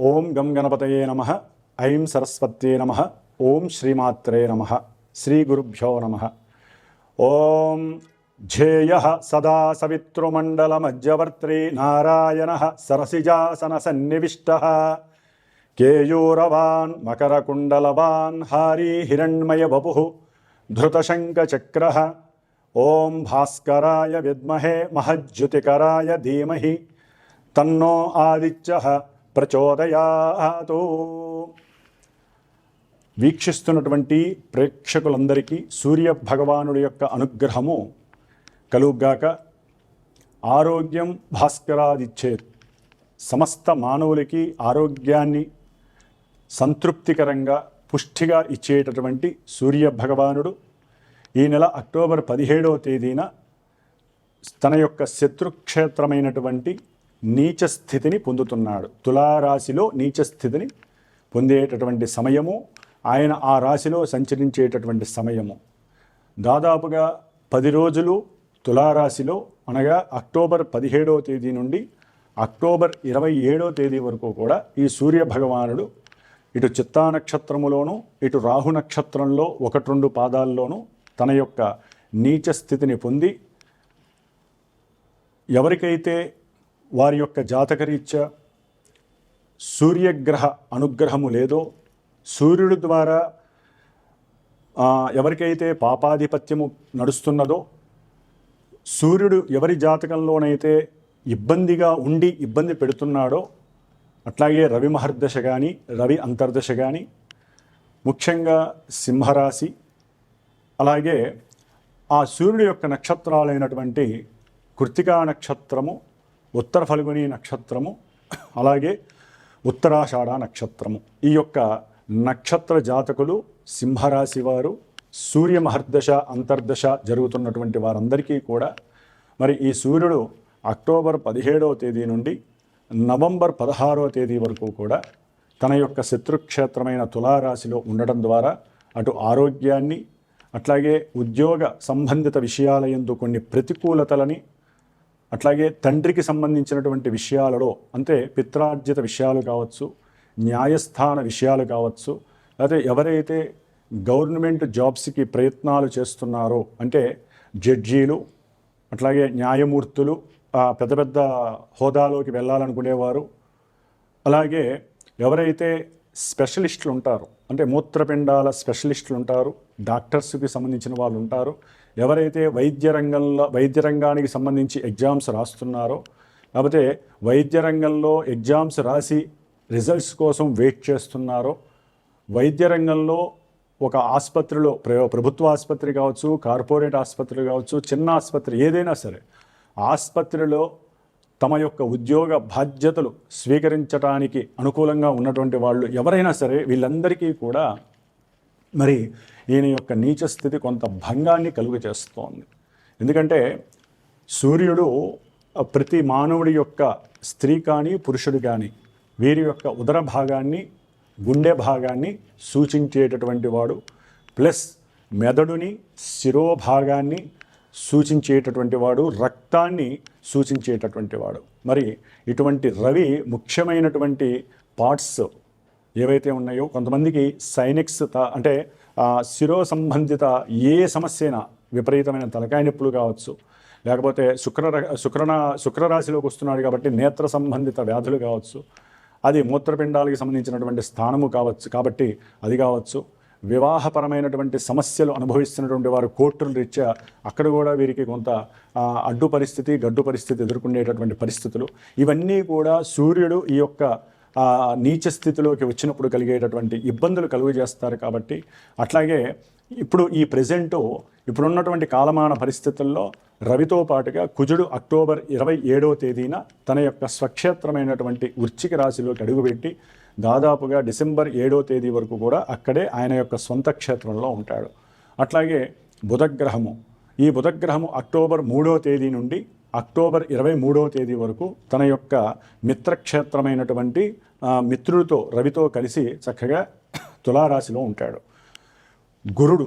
ఓం గం గణపతయే నమ. ఐం సరస్వత్యే నమ. ఓం శ్రీమాత్రే నమ. శ్రీ గురుభ్యో నమ. ఓం ధ్యేయ సదా సవితృమండలమజ్జవర్త్రీ నారాయణ సరసిజాసన సన్నివిష్ట. కేయూరవాన్ మకరకుండలవాన్ హారీ హిరణ్మయ వపు. ధృతశంకచక్ర ఓం భాస్కరాయ విద్మహే మహజ్యుతికరాయ ధీమహి. తన్నో ఆదిత్య. ప్రచోదయాతు. వీక్షిస్తున్నటువంటి ప్రేక్షకులందరికీ సూర్య భగవానుడి యొక్క అనుగ్రహము కలుగ్గాక. ఆరోగ్యం భాస్కరాదిచ్చేత్. సమస్త మానవులకి ఆరోగ్యాన్ని సంతృప్తికరంగా పుష్టిగా ఇచ్చేటటువంటి సూర్య భగవానుడు ఈ నెల అక్టోబర్ పదిహేడవ తేదీన తన యొక్క శత్రుక్షేత్రమైనటువంటి నీచ స్థితిని పొందుతున్నాడు. తులారాశిలో నీచ స్థితిని పొందేటటువంటి సమయము ఆయన ఆ రాశిలో సంచరించేటటువంటి సమయము. దాదాపుగా పది రోజులు తులారాశిలో అనగా అక్టోబర్ పదిహేడవ తేదీ నుండి అక్టోబర్ ఇరవై ఏడవ తేదీ వరకు కూడా ఈ సూర్య భగవానుడు ఇటు చిత్తా నక్షత్రములోను ఇటు రాహు నక్షత్రంలో ఒకటి రెండు పాదాల్లోనూ తన యొక్క నీచ స్థితిని పొంది ఎవరికైతే వారి యొక్క జాతకరీత్యా సూర్యగ్రహ అనుగ్రహము లేదో సూర్యుడు ద్వారా ఎవరికైతే పాపాధిపత్యము నడుస్తున్నదో సూర్యుడు ఎవరి జాతకంలోనైతే ఇబ్బందిగా ఉండి ఇబ్బంది పెడుతున్నాడో అట్లాగే రవి మహర్దశ కానీ రవి అంతర్దశ కానీ ముఖ్యంగా సింహరాశి అలాగే ఆ సూర్యుడు యొక్క నక్షత్రాలైనటువంటి కృతికా నక్షత్రము ఉత్తర ఫల్గుని నక్షత్రము అలాగే ఉత్తరాషాఢ నక్షత్రము. ఈ యొక్క నక్షత్ర జాతకులు సింహరాశి వారు సూర్య మహర్దశ అంతర్దశ జరుగుతున్నటువంటి వారందరికీ కూడా మరి ఈ సూర్యుడు అక్టోబర్ పదిహేడవ తేదీ నుండి నవంబర్ పదహారవ తేదీ వరకు కూడా తన యొక్క శత్రుక్షేత్రమైన తులారాశిలో ఉండడం ద్వారా అటు ఆరోగ్యాన్ని అట్లాగే ఉద్యోగ సంబంధిత విషయాల యందు కొన్ని ప్రతికూలతలని అట్లాగే తండ్రికి సంబంధించినటువంటి విషయాలలో అంటే పిత్రార్జిత విషయాలు కావచ్చు న్యాయస్థాన విషయాలు కావచ్చు లేకపోతే ఎవరైతే గవర్నమెంట్ జాబ్స్కి ప్రయత్నాలు చేస్తున్నారో అంటే జడ్జీలు అట్లాగే న్యాయమూర్తులు పెద్ద పెద్ద హోదాలోకి వెళ్ళాలనుకునేవారు అలాగే ఎవరైతే స్పెషలిస్టులు ఉంటారో అంటే మూత్రపిండాల స్పెషలిస్టులు ఉంటారు డాక్టర్స్కి సంబంధించిన వాళ్ళు ఉంటారు ఎవరైతే వైద్య రంగంలో వైద్య రంగానికి సంబంధించి ఎగ్జామ్స్ రాస్తున్నారో లేకపోతే వైద్య రంగంలో ఎగ్జామ్స్ రాసి రిజల్ట్స్ కోసం వెయిట్ చేస్తున్నారో వైద్య రంగంలో ఒక ఆసుపత్రిలో ప్ర- ప్రభుత్వ ఆసుపత్రి కావచ్చు కార్పొరేట్ ఆసుపత్రి కావచ్చు చిన్న ఆసుపత్రి ఏదైనా సరే ఆసుపత్రిలో తమ యొక్క ఉద్యోగ బాధ్యతలు స్వీకరించడానికి అనుకూలంగా ఉన్నటువంటి వాళ్ళు ఎవరైనా సరే వీళ్ళందరికీ కూడా మరి ఈయన యొక్క నీచ స్థితి కొంత భంగాన్ని కలుగు చేస్తోంది ఎందుకంటే సూర్యుడు ప్రతి మానవుడి యొక్క స్త్రీ కానీ పురుషుడు కానీ వీరి యొక్క ఉదర భాగాన్ని గుండె భాగాన్ని సూచించేటటువంటి వాడు. ప్లస్ మెదడుని శిరోభాగాన్ని సూచించేటటువంటి వాడు రక్తాన్ని సూచించేటటువంటి వాడు. మరి ఇటువంటి రవి ముఖ్యమైనటువంటి పార్ట్స్ ఏవైతే ఉన్నాయో కొంతమందికి సైనిక్స్ అంటే శిరో సంబంధిత ఏ సమస్య అయినా విపరీతమైన తలకాయ నొప్పులు కావచ్చు. లేకపోతే శుక్ర శుక్రన శుక్రరాశిలోకి వస్తున్నాడు కాబట్టి నేత్ర సంబంధిత వ్యాధులు కావచ్చు. అది మూత్రపిండాలకి సంబంధించినటువంటి స్థానము కావచ్చు కాబట్టి అది కావచ్చు. వివాహపరమైనటువంటి సమస్యలు అనుభవిస్తున్నటువంటి వారు కోర్టుల రీత్యా అక్కడ కూడా వీరికి కొంత అడ్డు పరిస్థితి గడ్డు పరిస్థితి ఎదుర్కొనేటటువంటి పరిస్థితులు. ఇవన్నీ కూడా సూర్యుడు ఈ యొక్క నీచ స్థితిలోకి వచ్చినప్పుడు కలిగేటటువంటి ఇబ్బందులు కలుగు చేస్తారు కాబట్టి అట్లాగే ఇప్పుడు ఈ ప్రజెంటు ఇప్పుడున్నటువంటి కాలమాన పరిస్థితుల్లో రవితో పాటుగా కుజుడు అక్టోబర్ ఇరవై ఏడవ తేదీన తన యొక్క స్వక్షేత్రమైనటువంటి వృచ్చిక రాశిలోకి అడుగుపెట్టి దాదాపుగా డిసెంబర్ ఏడవ తేదీ వరకు కూడా అక్కడే ఆయన యొక్క సొంత క్షేత్రంలో ఉంటాడు. అట్లాగే బుధగ్రహము. ఈ బుధగ్రహము అక్టోబర్ మూడవ తేదీ నుండి అక్టోబర్ ఇరవై మూడవ తేదీ వరకు తన యొక్క మిత్రక్షేత్రమైనటువంటి మిత్రుడితో రవితో కలిసి చక్కగా తులారాశిలో ఉంటాడు. గురుడు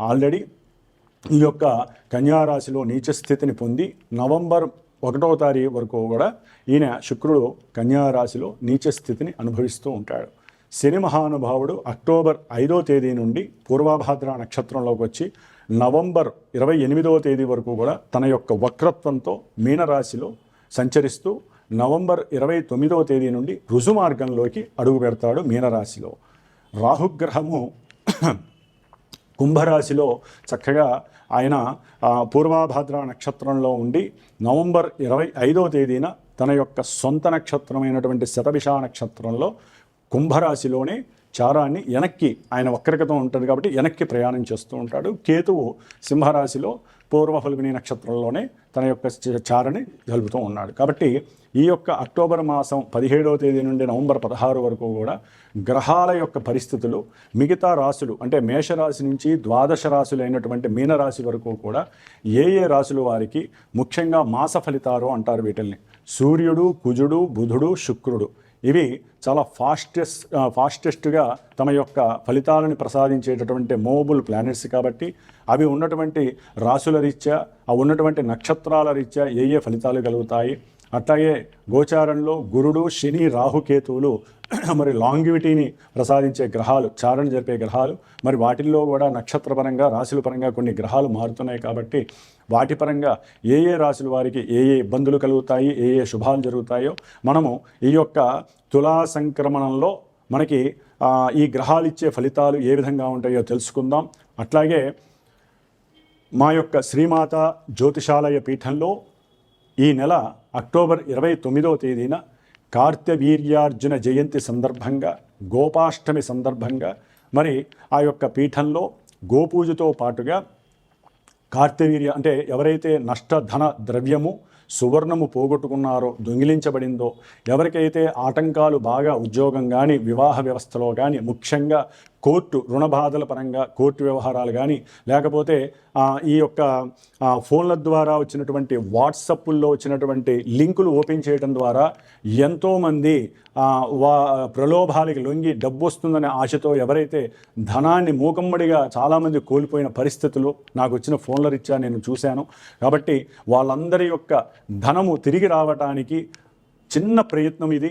ఆల్రెడీ ఈ యొక్క కన్యారాశిలో నీచ స్థితిని పొంది నవంబర్ ఒకటవ తారీఖు వరకు కూడా ఈయన శుక్రుడు కన్యారాశిలో నీచ స్థితిని అనుభవిస్తూ ఉంటాడు. శని మహానుభావుడు అక్టోబర్ ఐదో తేదీ నుండి పూర్వభాద్ర నక్షత్రంలోకి వచ్చి నవంబర్ ఇరవై ఎనిమిదవ తేదీ వరకు కూడా తన యొక్క వక్రత్వంతో మీనరాశిలో సంచరిస్తూ నవంబర్ ఇరవై తొమ్మిదవ తేదీ నుండి రుజు మార్గంలోకి అడుగు పెడతాడు మీనరాశిలో. రాహుగ్రహము కుంభరాశిలో చక్కగా ఆయన ఆ, పూర్వాభాద్ర నక్షత్రంలో ఉండి నవంబర్ ఇరవై ఐదవ తేదీన తన యొక్క సొంత నక్షత్రమైనటువంటి శతభిషా నక్షత్రంలో కుంభరాశిలోనే చారాన్ని వెనక్కి ఆయన వక్రగతం ఉంటుంది కాబట్టి వెనక్కి ప్రయాణం చేస్తూ ఉంటాడు. కేతువు సింహరాశిలో పూర్వ నక్షత్రంలోనే తన యొక్క చారని జరుపుతూ ఉన్నాడు. కాబట్టి ఈ యొక్క అక్టోబర్ మాసం పదిహేడవ తేదీ నుండి నవంబర్ పదహారు వరకు కూడా గ్రహాల యొక్క పరిస్థితులు మిగతా రాశులు అంటే మేషరాశి నుంచి ద్వాదశ రాశులు అయినటువంటి మీనరాశి వరకు కూడా ఏ ఏ రాశుల వారికి ముఖ్యంగా మాస ఫలితాలు అంటారు వీటిల్ని. సూర్యుడు కుజుడు బుధుడు శుక్రుడు. ఇవి చాలా ఫాస్టెస్ట్ ఫాస్టెస్ట్గా తమ యొక్క ఫలితాలను ప్రసాదించేటటువంటి మూవబుల్ ప్లానెట్స్ కాబట్టి అవి ఉన్నటువంటి రాసుల రీత్యా ఆ ఉన్నటువంటి నక్షత్రాల రీత్యా ఏ ఏ ఫలితాలు కలుగుతాయి? అట్లాగే గోచారంలో గురుడు శని రాహుకేతువులు మరి లాంగివిటీని ప్రసాదించే గ్రహాలు చారణ జరిపే గ్రహాలు మరి వాటిల్లో కూడా నక్షత్రపరంగా రాశుల పరంగా కొన్ని గ్రహాలు మారుతున్నాయి కాబట్టి వాటి పరంగా ఏ ఏ రాశుల వారికి ఏ ఏ ఇబ్బందులు కలుగుతాయి ఏ ఏ శుభాలు జరుగుతాయో మనము ఈ యొక్క తులా సంక్రమణంలో మనకి ఈ గ్రహాలు ఇచ్చే ఫలితాలు ఏ విధంగా ఉంటాయో తెలుసుకుందాం. అట్లాగే మా యొక్క శ్రీమాత జ్యోతిషాలయ పీఠంలో ఈ నెల అక్టోబర్ ఇరవై తొమ్మిదవ తేదీన కార్తవీర్యార్జున జయంతి సందర్భంగా గోపాష్టమి సందర్భంగా మరి ఆ యొక్క పీఠంలో గోపూజతో పాటుగా కార్తవీర్య అంటే ఎవరైతే నష్టధన ద్రవ్యము సువర్ణము పోగొట్టుకున్నారో దొంగిలించబడిందో ఎవరికైతే ఆటంకాలు బాగా ఉద్యోగం కానీ వివాహ వ్యవస్థలో కానీ ముఖ్యంగా కోర్టు రుణబాధల పరంగా కోర్టు వ్యవహారాలు కానీ లేకపోతే ఈ యొక్క ఫోన్ల ద్వారా వచ్చినటువంటి వాట్సప్ల్లో వచ్చినటువంటి లింకులు ఓపెన్ చేయడం ద్వారా ఎంతోమంది వా ప్రలోభాలకి లొంగి డబ్బు వస్తుందనే ఆశతో ఎవరైతే ధనాన్ని మూకమ్మడిగా చాలామంది కోల్పోయిన పరిస్థితులు నాకు వచ్చిన ఫోన్ల రీత్యా నేను చూశాను. కాబట్టి వాళ్ళందరి యొక్క ధనము తిరిగి రావటానికి చిన్న ప్రయత్నం ఇది.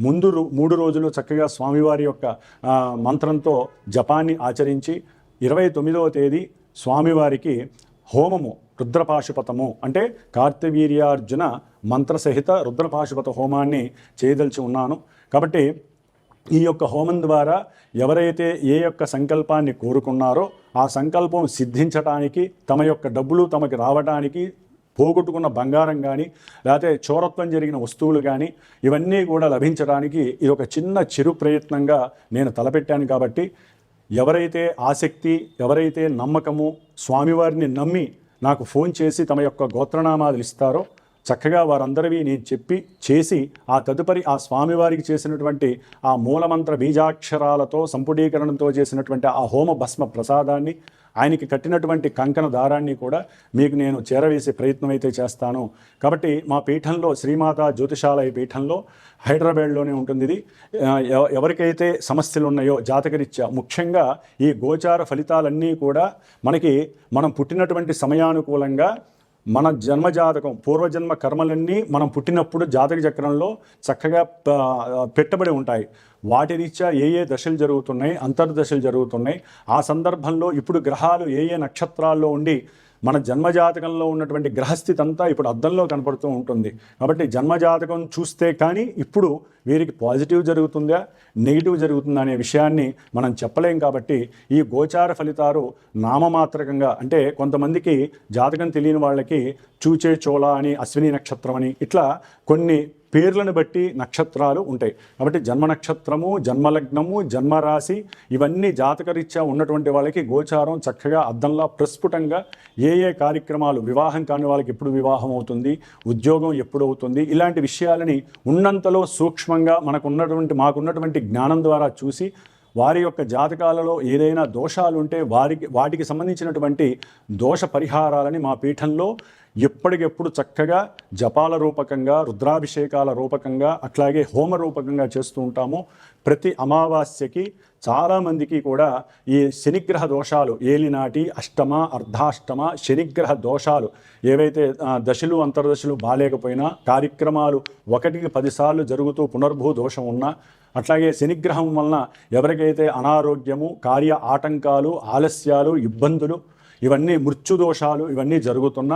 ముందు మూడు రోజులు చక్కగా స్వామివారి యొక్క మంత్రంతో జపాన్ని ఆచరించి ఇరవై తొమ్మిదవ తేదీ స్వామివారికి హోమము రుద్రపాశుపతము అంటే కార్తవీర్యార్జున మంత్రసహిత రుద్రపాశుపత హోమాన్ని చేయదలిచి ఉన్నాను. కాబట్టి ఈ యొక్క హోమం ద్వారా ఎవరైతే ఏ యొక్క సంకల్పాన్ని కోరుకున్నారో ఆ సంకల్పం సిద్ధించటానికి తమ యొక్క డబ్బులు తమకి రావడానికి పోగొట్టుకున్న బంగారం కానీ లేకపోతే చోరత్వం జరిగిన వస్తువులు కానీ ఇవన్నీ కూడా లభించడానికి ఇది ఒక చిన్న చిరు ప్రయత్నంగా నేను తలపెట్టాను కాబట్టి ఎవరైతే ఆసక్తి ఎవరైతే నమ్మకము స్వామివారిని నమ్మి నాకు ఫోన్ చేసి తమ యొక్క గోత్రనామాలు ఇస్తారో చక్కగా వారందరివి నేను చెప్పి చేసి ఆ తదుపరి ఆ స్వామివారికి చేసినటువంటి ఆ మూలమంత్ర బీజాక్షరాలతో సంపుడీకరణతో చేసినటువంటి ఆ హోమ భస్మ ప్రసాదాన్ని ఆయనకి కట్టినటువంటి కంకణ దారాన్ని కూడా మీకు నేను చేరవేసే ప్రయత్నం అయితే చేస్తాను. కాబట్టి మా పీఠంలో శ్రీమాత జ్యోతిషాలయ పీఠంలో హైదరాబాద్లోనే ఉంటుంది ఇది. ఎవ- ఎవరికైతే సమస్యలు ఉన్నాయో జాతకరీత్యా ముఖ్యంగా ఈ గోచార ఫలితాలన్నీ కూడా మనకి మనం పుట్టినటువంటి సమయానుకూలంగా మన జన్మజాతకం పూర్వజన్మ కర్మలన్నీ మనం పుట్టినప్పుడు జాతక చక్రంలో చక్కగా పెట్టబడి ఉంటాయి. వాటి రీత్యా ఏ ఏ దశలు జరుగుతున్నాయి అంతర్దశలు జరుగుతున్నాయి. ఆ సందర్భంలో ఇప్పుడు గ్రహాలు ఏ ఏ నక్షత్రాల్లో ఉండి మన జన్మజాతకంలో ఉన్నటువంటి గ్రహస్థితి అంతా ఇప్పుడు అద్దంలో కనపడుతూ ఉంటుంది. కాబట్టి జన్మజాతకం చూస్తే కానీ ఇప్పుడు వీరికి పాజిటివ్ జరుగుతుందా నెగిటివ్ జరుగుతుందా అనే విషయాన్ని మనం చెప్పలేం కాబట్టి ఈ గోచార ఫలితాలు నామమాత్రకంగా అంటే కొంతమందికి జాతకం తెలియని వాళ్ళకి చూచే చోళ అని అశ్విని నక్షత్రం అని ఇట్లా కొన్ని పేర్లను బట్టి నక్షత్రాలు ఉంటాయి. కాబట్టి జన్మ నక్షత్రము జన్మలగ్నము జన్మరాశి ఇవన్నీ జాతకరీత్యా ఉన్నటువంటి వాళ్ళకి గోచారం చక్కగా అద్దంలా ప్రస్ఫుటంగా ఏ ఏ కార్యక్రమాలు వివాహం కాని వాళ్ళకి ఎప్పుడు వివాహం అవుతుంది ఉద్యోగం ఎప్పుడు అవుతుంది ఇలాంటి విషయాలని ఉన్నంతలో సూక్ష్మంగా మనకు ఉన్నటువంటి మాకున్నటువంటి జ్ఞానం ద్వారా చూసి వారి యొక్క జాతకాలలో ఏదైనా దోషాలు ఉంటే వారికి వాటికి సంబంధించినటువంటి దోష పరిహారాలని మా పీఠంలో ఎప్పటికెప్పుడు చక్కగా జపాల రూపకంగా రుద్రాభిషేకాల రూపకంగా అట్లాగే హోమ రూపకంగా చేస్తూ ఉంటాము. ప్రతి అమావాస్యకి చాలామందికి కూడా ఈ శనిగ్రహ దోషాలు ఏలినాటి అష్టమ అర్ధాష్టమ శనిగ్రహ దోషాలు ఏవైతే దశలు అంతర్దశలు బాలేకపోయినా కార్యక్రమాలు ఒకటికి పదిసార్లు జరుగుతూ పునర్భూ దోషం ఉన్నా అట్లాగే శనిగ్రహం వలన ఎవరికైతే అనారోగ్యము కార్య ఆటంకాలు ఆలస్యాలు ఇబ్బందులు ఇవన్నీ మృత్యుదోషాలు ఇవన్నీ జరుగుతున్న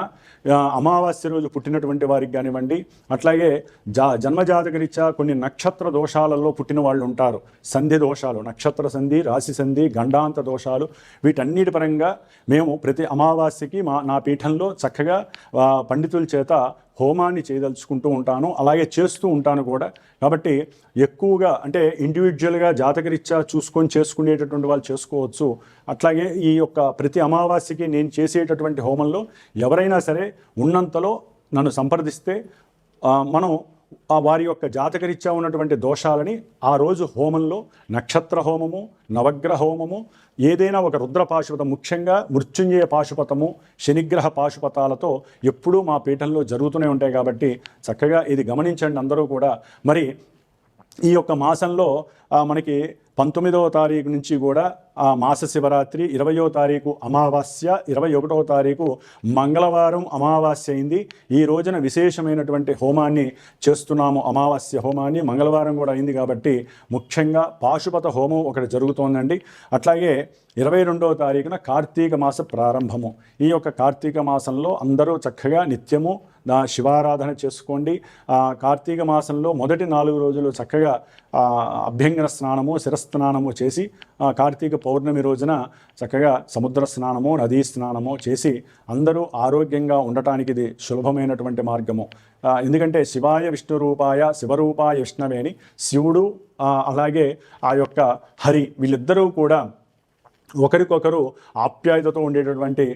అమావాస్య రోజు పుట్టినటువంటి వారికి కానివ్వండి అట్లాగే జా జన్మజాతకరీత్యా కొన్ని నక్షత్ర దోషాలలో పుట్టిన వాళ్ళు ఉంటారు. సంధి దోషాలు నక్షత్ర సంధి రాశి సంధి గండాంత దోషాలు వీటన్నిటి పరంగా మేము ప్రతి అమావాస్యకి మా నా పీఠంలో చక్కగా పండితుల చేత హోమాన్ని చేయదలుచుకుంటూ ఉంటాను అలాగే చేస్తూ ఉంటాను కూడా. కాబట్టి ఎక్కువగా అంటే ఇండివిజువల్గా జాతకరీత్యా చూసుకొని చేసుకునేటటువంటి వాళ్ళు చేసుకోవచ్చు. అట్లాగే ఈ యొక్క ప్రతి అమావాస్యకి నేను చేసేటటువంటి హోమంలో ఎవరైనా సరే ఉన్నంతలో నన్ను సంప్రదిస్తే మనం వారి యొక్క జాతకరీత్యా ఉన్నటువంటి దోషాలని ఆ రోజు హోమంలో నక్షత్ర హోమము నవగ్రహ హోమము ఏదైనా ఒక రుద్ర పాశుపతం ముఖ్యంగా మృత్యుంజయ పాశుపతము శనిగ్రహ పాశుపతాలతో ఎప్పుడూ మా పీఠంలో జరుగుతూనే ఉంటాయి కాబట్టి చక్కగా ఇది గమనించండి అందరూ కూడా. మరి ఈ యొక్క మాసంలో మనకి పంతొమ్మిదవ తారీఖు నుంచి కూడా మాస శివరాత్రి ఇరవయో తారీఖు అమావాస్య ఇరవై ఒకటవ తారీఖు మంగళవారం అమావాస్య అయింది. ఈ రోజున విశేషమైనటువంటి హోమాన్ని చేస్తున్నాము. అమావాస్య హోమాన్ని మంగళవారం కూడా అయింది కాబట్టి ముఖ్యంగా పాశుపత హోమం ఒకటి జరుగుతోందండి. అట్లాగే ఇరవై రెండవ తారీఖున కార్తీక మాస ప్రారంభము. ఈ యొక్క కార్తీక మాసంలో అందరూ చక్కగా నిత్యము దా శివారాధన చేసుకోండి. కార్తీక మాసంలో మొదటి నాలుగు రోజులు చక్కగా అభ్యంగన స్నానము శిరస్నానము చేసి కార్తీక పౌర్ణమి రోజున చక్కగా సముద్ర స్నానము నదీ స్నానము చేసి అందరూ ఆరోగ్యంగా ఉండటానికి ఇది సులభమైనటువంటి మార్గము. ఎందుకంటే శివాయ విష్ణు రూపాయ శివరూపాయ విష్ణవేని శివుడు అలాగే ఆ యొక్క హరి వీళ్ళిద్దరూ కూడా ఒకరికొకరు ఆప్యాయతతో ఉండేటటువంటి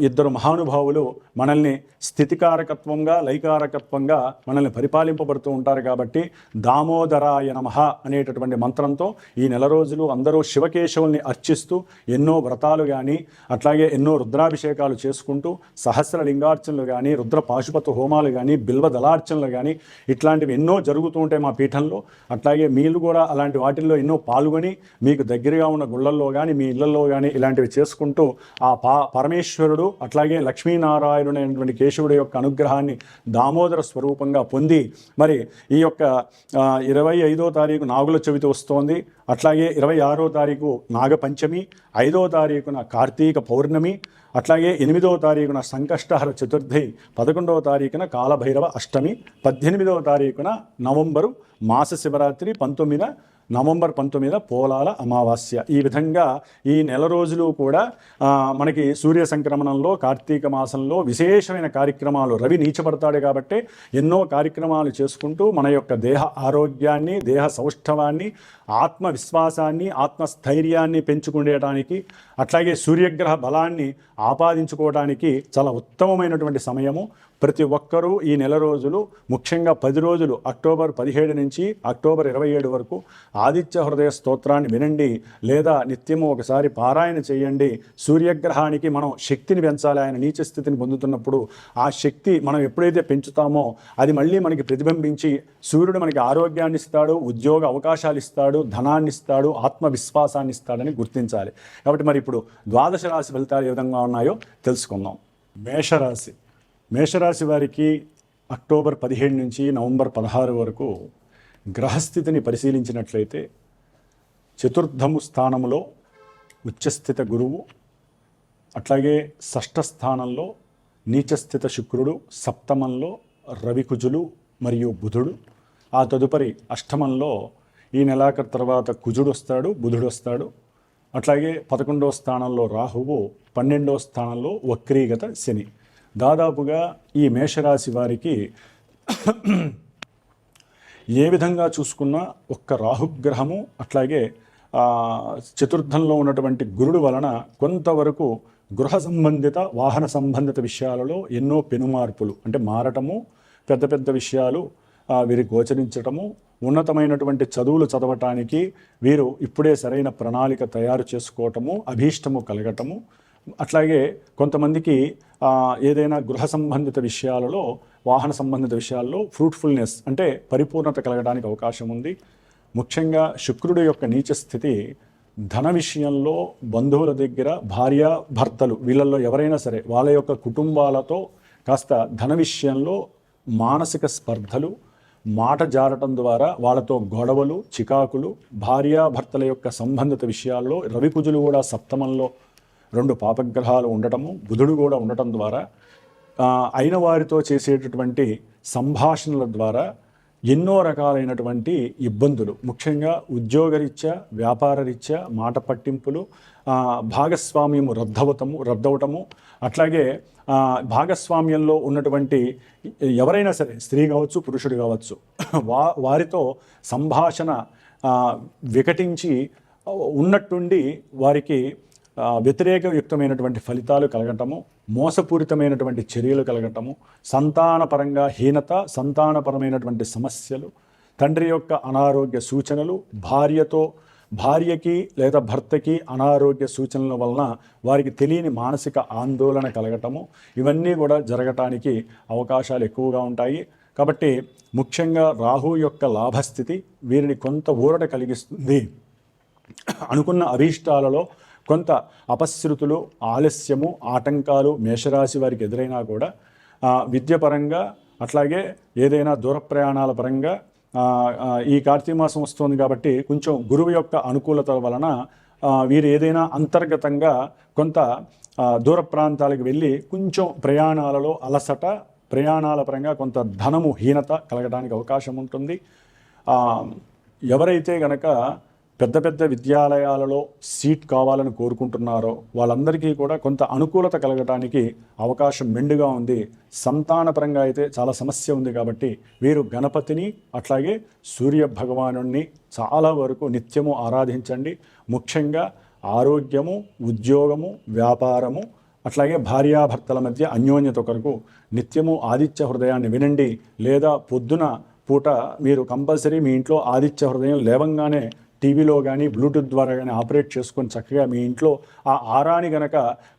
ఇద్దరు మహానుభావులు మనల్ని స్థితికారకత్వంగా లైకారకత్వంగా మనల్ని పరిపాలింపబడుతూ ఉంటారు కాబట్టి దామోదరాయ నమ అనేటటువంటి మంత్రంతో ఈ నెల రోజులు అందరూ శివకేశవుల్ని అర్చిస్తూ ఎన్నో వ్రతాలు కానీ అట్లాగే ఎన్నో రుద్రాభిషేకాలు చేసుకుంటూ సహస్ర లింగార్చనలు కానీ రుద్ర పాశుపత హోమాలు కానీ బిల్వ దళార్చనలు కానీ ఇట్లాంటివి ఎన్నో జరుగుతూ ఉంటాయి మా పీఠంలో. అట్లాగే మీరు కూడా అలాంటి వాటిల్లో ఎన్నో పాల్గొని మీకు దగ్గరగా ఉన్న గుళ్ళల్లో కానీ మీ ఇళ్ళలో కానీ ఇలాంటివి చేసుకుంటూ ఆ పా పరమేశ్వరుడు అట్లాగే లక్ష్మీనారాయణుడు అయినటువంటి కేశవుడి యొక్క అనుగ్రహాన్ని దామోదర స్వరూపంగా పొంది మరి ఈ యొక్క ఇరవై ఐదో తారీఖు నాగుల చవితి వస్తోంది. అట్లాగే ఇరవై ఆరో తారీఖు నాగపంచమి ఐదో తారీఖున కార్తీక పౌర్ణమి అట్లాగే ఎనిమిదవ తారీఖున సంకష్టహర చతుర్థి పదకొండవ తారీఖున కాలభైరవ అష్టమి పద్దెనిమిదవ తారీఖున నవంబరు మాస శివరాత్రి పంతొమ్మిదిన నవంబర్ పంతొమ్మిద పోలాల అమావాస్య. ఈ విధంగా ఈ నెల రోజులు కూడా మనకి సూర్య సంక్రమణంలో కార్తీక మాసంలో విశేషమైన కార్యక్రమాలు. రవి నీచబడతాడు కాబట్టి ఎన్నో కార్యక్రమాలు చేసుకుంటూ మన యొక్క దేహ ఆరోగ్యాన్ని దేహ సౌష్ఠవాన్ని ఆత్మవిశ్వాసాన్ని ఆత్మస్థైర్యాన్ని పెంచుకునేటానికి అట్లాగే సూర్యగ్రహ బలాన్ని ఆపాదించుకోవడానికి చాలా ఉత్తమమైనటువంటి సమయము. ప్రతి ఒక్కరూ ఈ నెల రోజులు ముఖ్యంగా పది రోజులు అక్టోబర్ పదిహేడు నుంచి అక్టోబర్ ఇరవై ఏడు వరకు ఆదిత్య హృదయ స్తోత్రాన్ని వినండి లేదా నిత్యము ఒకసారి పారాయణ చేయండి. సూర్యగ్రహానికి మనం శక్తిని పెంచాలి. ఆయన నీచ స్థితిని పొందుతున్నప్పుడు ఆ శక్తి మనం ఎప్పుడైతే పెంచుతామో అది మళ్ళీ మనకి ప్రతిబింబించి సూర్యుడు మనకి ఆరోగ్యాన్ని ఇస్తాడు ఉద్యోగ అవకాశాలు ఇస్తాడు ధనాన్ని ఇస్తాడు ఆత్మవిశ్వాసాన్ని ఇస్తాడని గుర్తించాలి. కాబట్టి మరి ఇప్పుడు ద్వాదశ రాశి ఫలితాలు ఏ విధంగా ఉన్నాయో తెలుసుకుందాం. మేషరాశి. మేషరాశి వారికి అక్టోబర్ పదిహేడు నుంచి నవంబర్ పదహారు వరకు గ్రహస్థితిని పరిశీలించినట్లయితే చతుర్థము స్థానంలో ఉచ్చస్థిత గురువు అట్లాగే షష్ఠ స్థానంలో నీచస్థిత శుక్రుడు సప్తమంలో రవికుజులు మరియు బుధుడు ఆ తదుపరి అష్టమంలో ఈ నెలాఖరు తర్వాత కుజుడు వస్తాడు బుధుడు వస్తాడు. అట్లాగే పదకొండవ స్థానంలో రాహువు పన్నెండవ స్థానంలో వక్రీగత శని. దాదాపుగా ఈ మేషరాశి వారికి ఏ విధంగా చూసుకున్నా ఒక్క రాహుగ్రహము అట్లాగే చతుర్థంలో ఉన్నటువంటి గురుడు వలన కొంతవరకు గృహ సంబంధిత వాహన సంబంధిత విషయాలలో ఎన్నో పెనుమార్పులు అంటే మారటము పెద్ద పెద్ద విషయాలు వీరి గోచరించటము ఉన్నతమైనటువంటి చదువులు చదవటానికి వీరు ఇప్పుడే సరైన ప్రణాళిక తయారు చేసుకోవటము అభీష్టము కలగటము అట్లాగే కొంతమందికి ఏదైనా గృహ సంబంధిత విషయాలలో వాహన సంబంధిత విషయాల్లో ఫ్రూట్ఫుల్నెస్ అంటే పరిపూర్ణత కలగడానికి అవకాశం ఉంది. ముఖ్యంగా శుక్రుడి యొక్క నీచ స్థితి ధన విషయంలో బంధువుల దగ్గర భార్య భర్తలు వీళ్ళల్లో ఎవరైనా సరే వాళ్ళ యొక్క కుటుంబాలతో కాస్త ధన విషయంలో మానసిక స్పర్ధలు మాట జారటం ద్వారా వాళ్ళతో గొడవలు చికాకులు భార్యాభర్తల యొక్క సంబంధిత విషయాల్లో రవికుజులు కూడా సప్తమంలో రెండు పాపగ్రహాలు ఉండటము బుధుడు కూడా ఉండటం ద్వారా అయిన వారితో చేసేటటువంటి సంభాషణల ద్వారా ఎన్నో రకాలైనటువంటి ఇబ్బందులు. ముఖ్యంగా ఉద్యోగరీత్యా వ్యాపారరీత్యా మాట పట్టింపులు భాగస్వామ్యము రద్దవటము రద్దవటము. అట్లాగే భాగస్వామ్యంలో ఉన్నటువంటి ఎవరైనా సరే స్త్రీ కావచ్చు పురుషుడు కావచ్చు వా వారితో సంభాషణ వికటించి ఉన్నట్టుండి వారికి వ్యతిరేకయుక్తమైనటువంటి ఫలితాలు కలగటము మోసపూరితమైనటువంటి చర్యలు కలగటము సంతానపరంగా హీనత సంతానపరమైనటువంటి సమస్యలు తండ్రి యొక్క అనారోగ్య సూచనలు భార్యతో భార్యకి లేదా భర్తకి అనారోగ్య సూచనల వలన వారికి తెలియని మానసిక ఆందోళన కలగటము ఇవన్నీ కూడా జరగటానికి అవకాశాలు ఎక్కువగా ఉంటాయి. కాబట్టి ముఖ్యంగా రాహు యొక్క లాభస్థితి వీరిని కొంత ఊరట కలిగిస్తుంది. అనుకున్న అభీష్టాలలో కొంత అపశ్రుతులు ఆలస్యము ఆటంకాలు మేషరాశి వారికి ఎదురైనా కూడా విద్యపరంగా అట్లాగే ఏదైనా దూర ప్రయాణాల పరంగా ఈ కార్తీక మాసం వస్తుంది కాబట్టి కొంచెం గురువు యొక్క అనుకూలత వలన వీరు ఏదైనా అంతర్గతంగా కొంత దూర ప్రాంతాలకు వెళ్ళి కొంచెం ప్రయాణాలలో అలసట ప్రయాణాల పరంగా కొంత ధనము హీనత కలగడానికి అవకాశం ఉంటుంది. ఎవరైతే గనక పెద్ద పెద్ద విద్యాలయాలలో సీట్ కావాలని కోరుకుంటున్నారో వాళ్ళందరికీ కూడా కొంత అనుకూలత కలగటానికి అవకాశం మెండుగా ఉంది. సంతానపరంగా అయితే చాలా సమస్య ఉంది కాబట్టి వీరు గణపతిని అట్లాగే సూర్య భగవానుణ్ణి చాలా వరకు నిత్యము ఆరాధించండి. ముఖ్యంగా ఆరోగ్యము ఉద్యోగము వ్యాపారము అట్లాగే భార్యాభర్తల మధ్య అన్యోన్యత కొరకు నిత్యము ఆదిత్య హృదయాన్ని వినండి. లేదా పొద్దున పూట మీరు కంపల్సరీ మీ ఇంట్లో ఆదిత్య హృదయం లేవంగానే టీవీలో కానీ బ్లూటూత్ ద్వారా కానీ ఆపరేట్ చేసుకొని చక్కగా మీ ఇంట్లో ఆ ఆరాని గనక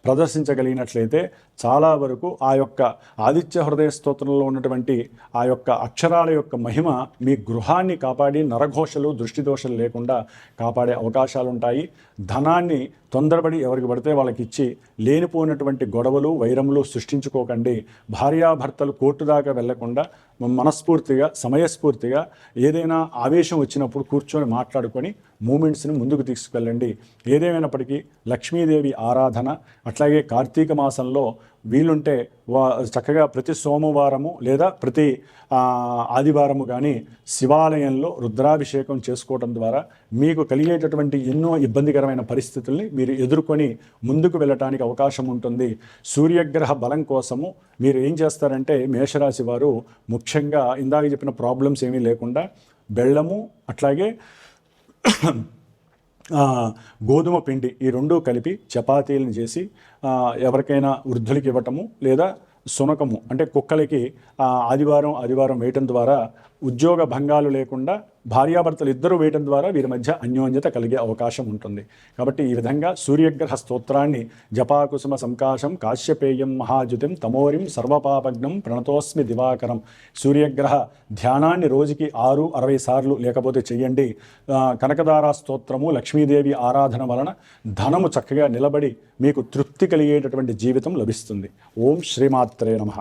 ప్రదర్శించగలిగినట్లయితే చాలా వరకు ఆ యొక్క ఆదిత్య హృదయ స్తోత్రంలో ఉన్నటువంటి ఆ యొక్క అక్షరాల యొక్క మహిమ మీ గృహాన్ని కాపాడి నరఘోషలు దృష్టిదోషలు లేకుండా కాపాడే అవకాశాలు ఉంటాయి ధనాన్ని తొందరపడి ఎవరికి పడితే వాళ్ళకి ఇచ్చి లేనిపోయినటువంటి గొడవలు వైరములు సృష్టించుకోకండి. భార్యాభర్తలు కోర్టు దాకా వెళ్ళకుండా మనస్ఫూర్తిగా సమయస్ఫూర్తిగా ఏదైనా ఆవేశం వచ్చినప్పుడు కూర్చొని మాట్లాడుకొని మూమెంట్స్ని ముందుకు తీసుకెళ్ళండి. ఏదేమైనప్పటికీ లక్ష్మీదేవి ఆరాధన అట్లాగే కార్తీక మాసంలో వీలుంటే వా చక్కగా ప్రతి సోమవారము లేదా ప్రతి ఆదివారము కానీ శివాలయంలో రుద్రాభిషేకం చేసుకోవడం ద్వారా మీకు కలిగేటటువంటి ఎన్నో ఇబ్బందికరమైన పరిస్థితుల్ని మీరు ఎదుర్కొని ముందుకు వెళ్ళటానికి అవకాశం ఉంటుంది. సూర్యగ్రహ బలం కోసము మీరు ఏం చేస్తారంటే మేషరాశి వారు ముఖ్యంగా ఇందాక చెప్పిన ప్రాబ్లమ్స్ ఏమీ లేకుండా బెల్లము అట్లాగే గోధుమ పిండి ఈ రెండు కలిపి చపాతీలను చేసి ఎవరికైనా వృద్ధులకి ఇవ్వటము లేదా సునకము అంటే కుక్కలకి ఆదివారం ఆదివారం వేయటం ద్వారా ఉద్యోగ భంగాలు లేకుండా భార్యాభర్తలు ఇద్దరు వేయటం ద్వారా వీరి మధ్య అన్యోన్యత కలిగే అవకాశం ఉంటుంది. కాబట్టి ఈ విధంగా సూర్యగ్రహ స్తోత్రాన్ని జపాకుసుమ సంకాశం కాశ్యపేయం మహాజుతిం తమోరిం సర్వపాపజ్ఞం ప్రణతోస్మి దివాకరం సూర్యగ్రహ ధ్యానాన్ని రోజుకి ఆరు అరవై సార్లు లేకపోతే చేయండి కనకదార స్తోత్రము లక్ష్మీదేవి ఆరాధన వలన ధనము చక్కగా నిలబడి మీకు తృప్తి కలిగేటటువంటి జీవితం లభిస్తుంది. ఓం శ్రీమాత్రే నమః.